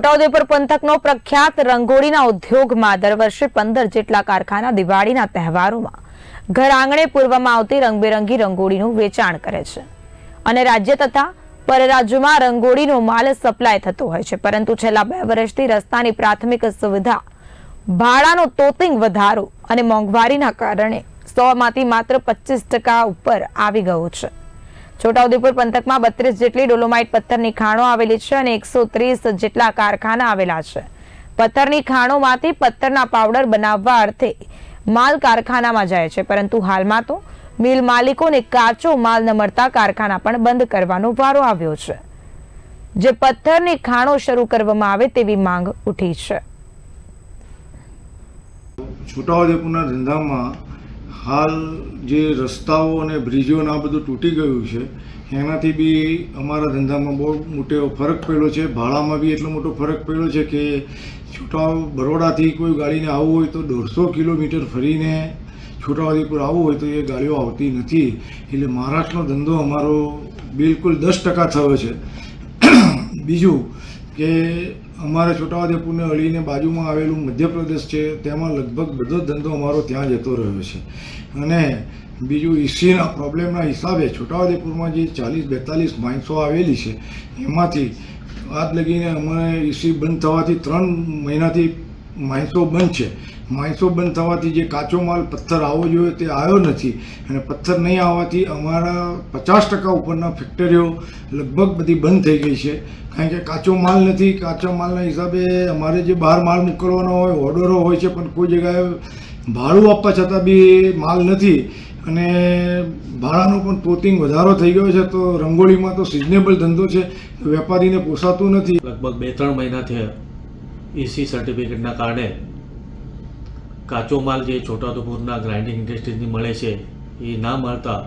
છોટાઉદેપુર પંથકનો પ્રખ્યાત રંગોળીના ઉદ્યોગમાં દર વર્ષે પંદર જેટલા કારખાના દિવાળીના તહેવારોમાં ઘર આંગણે પૂરવામાં આવતી રંગબેરંગી રંગોળીનું વેચાણ કરે છે. અને રાજ્ય તથા પરરાજ્યોમાં રંગોળીનો માલ સપ્લાય થતો હોય છે. પરંતુ છેલ્લા બે વર્ષથી રસ્તાની પ્રાથમિક સુવિધા, ભાડાનો તોતિંગ વધારો અને મોંઘવારીના કારણે સોમાંથી માત્ર પચીસ ટકા ઉપર આવી ગયો છે. છોટાઉદેપુર પંથકમાં બત્રીસ જેટલી ડોલોમાઇટ પથ્થરની ખાણો આવેલી છે અને એકસો ત્રીસ જેટલા કારખાના આવેલા છે. પથ્થરની ખાણોમાંથી પથ્થરના પાવડર બનાવવા અર્થે માલ કારખાનામાં જાય છે, પરંતુ હાલમાં તો મિલ માલિકોને કાચો માલ ન મળતા કારખાના પણ બંધ કરવાનો વારો આવ્યો છે. જે પથ્થરની ખાણો શરૂ કરવામાં આવે તેવી માંગ ઉઠી છે. છોટાઉદેપુરના ધંધામાં હાલ જે રસ્તાઓ અને બ્રિજોને આ બધું તૂટી ગયું છે, એનાથી બી અમારા ધંધામાં બહુ મોટો ફરક પડ્યો છે. ભાડામાં બી એટલો મોટો ફરક પડ્યો છે કે છોટા બરોડાથી કોઈ ગાડીને આવવું હોય તો દોઢસો કિલોમીટર ફરીને છોટાઉદેપુર આવવું હોય તો એ ગાડીઓ આવતી નથી. એટલે મહારાષ્ટ્રનો ધંધો અમારો બિલકુલ દસ ટકા થયો છે. બીજું કે અમારે છોટાઉદેપુરને અડીને બાજુમાં આવેલું મધ્યપ્રદેશ છે, તેમાં લગભગ બધો ધંધો અમારો ત્યાં જતો રહ્યો છે. અને બીજું ઈસીના પ્રોબ્લેમના હિસાબે છોટાઉદેપુરમાં જે ચાલીસ બેતાલીસ માઇન્સો આવેલી છે, એમાંથી આજ લગીને અમારે ઈસી બંધ થવાથી ત્રણ મહિનાથી માઇન્સો બંધ છે. માણસો બંધ થવાથી જે કાચો માલ પથ્થર આવવો જોઈએ તે આવ્યો નથી. અને પથ્થર નહીં આવવાથી અમારા પચાસ ટકા ઉપરના ફેક્ટરીઓ લગભગ બધી બંધ થઈ ગઈ છે. કારણ કે કાચો માલ નથી. કાચા માલના હિસાબે અમારે જે બહાર માલ મોકલવાનો હોય, ઓર્ડરો હોય છે, પણ કોઈ જગ્યાએ ભાડું આપવા છતાં બી માલ નથી. અને ભાડાનો પણ પોતિંગ વધારો થઈ ગયો છે, તો રંગોળીમાં તો સિઝનેબલ ધંધો છે. વેપારીને પોસાતું નથી. લગભગ બે ત્રણ મહિનાથી ઈસી સર્ટિફિકેટના કારણે કાચો માલ જે છોટાઉદેપુરના ગ્રાઇન્ડિંગ ઇન્ડસ્ટ્રીઝની મળે છે, એ ના મળતા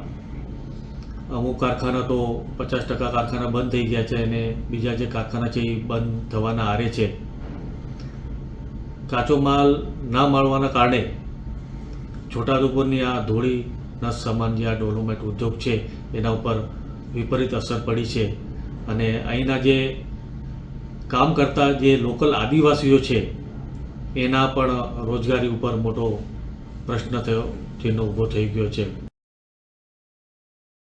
અમુક કારખાના તો પચાસ ટકા કારખાના બંધ થઈ ગયા છે અને બીજા જે કારખાના છે એ બંધ થવાના આરે છે. કાચો માલ ના મળવાના કારણે છોટાઉદેપુરની આ ધૂળી નસ સમાન જે આ ડોલોમેટ ઉદ્યોગ છે, એના ઉપર વિપરીત અસર પડી છે. અને અહીંના જે કામ કરતા જે લોકલ આદિવાસીઓ છે, એના પણ રોજગારી ઉપર મોટો પ્રશ્ન થયો, જેનો ઊભો થઈ ગયો છે.